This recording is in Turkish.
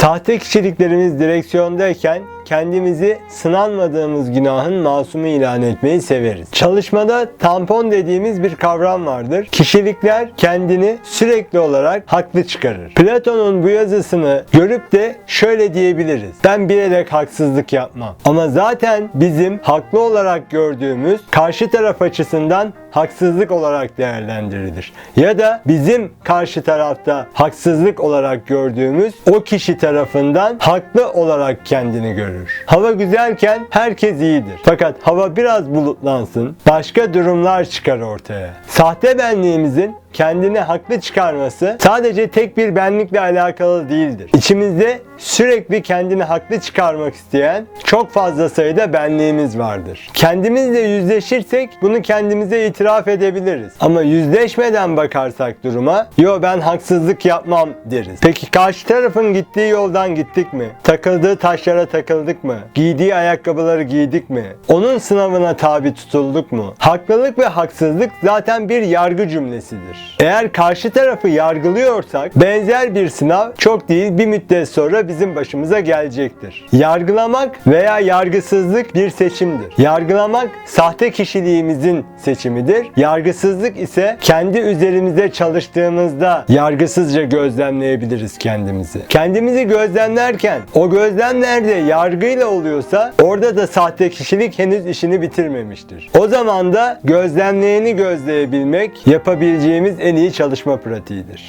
Sahte kişiliklerimiz direksiyondayken kendimizi sınanmadığımız günahın masumu ilan etmeyi severiz. Çalışmada tampon dediğimiz bir kavram vardır. Kişilikler kendini sürekli olarak haklı çıkarır. Platon'un bu yazısını görüp de şöyle diyebiliriz. Ben bilerek haksızlık yapmam. Ama zaten bizim haklı olarak gördüğümüz karşı taraf açısından haksızlık olarak değerlendirilir. Ya da bizim karşı tarafta haksızlık olarak gördüğümüz o kişi tarafından haklı olarak kendini görür. Hava güzelken herkes iyidir. Fakat hava biraz bulutlansın, başka durumlar çıkar ortaya. Sahte benliğimizin kendini haklı çıkarması sadece tek bir benlikle alakalı değildir. İçimizde sürekli kendini haklı çıkarmak isteyen çok fazla sayıda benliğimiz vardır. Kendimizle yüzleşirsek bunu kendimize itiraf edebiliriz. Ama yüzleşmeden bakarsak duruma, yo ben haksızlık yapmam deriz. Peki karşı tarafın gittiği yoldan gittik mi? Takıldığı taşlara takıldık mı? Giydiği ayakkabıları giydik mi? Onun sınavına tabi tutulduk mu? Haklılık ve haksızlık zaten bir yargı cümlesidir. Eğer karşı tarafı yargılıyorsak benzer bir sınav çok değil bir müddet sonra bizim başımıza gelecektir. Yargılamak veya yargısızlık bir seçimdir. Yargılamak sahte kişiliğimizin seçimidir. Yargısızlık ise kendi üzerimizde çalıştığımızda yargısızca gözlemleyebiliriz kendimizi. Kendimizi gözlemlerken o gözlem nerede yargıyla oluyorsa orada da sahte kişilik henüz işini bitirmemiştir. O zaman da gözlemleyeni gözleyebilmek yapabileceğimiz en iyi çalışma pratiğidir.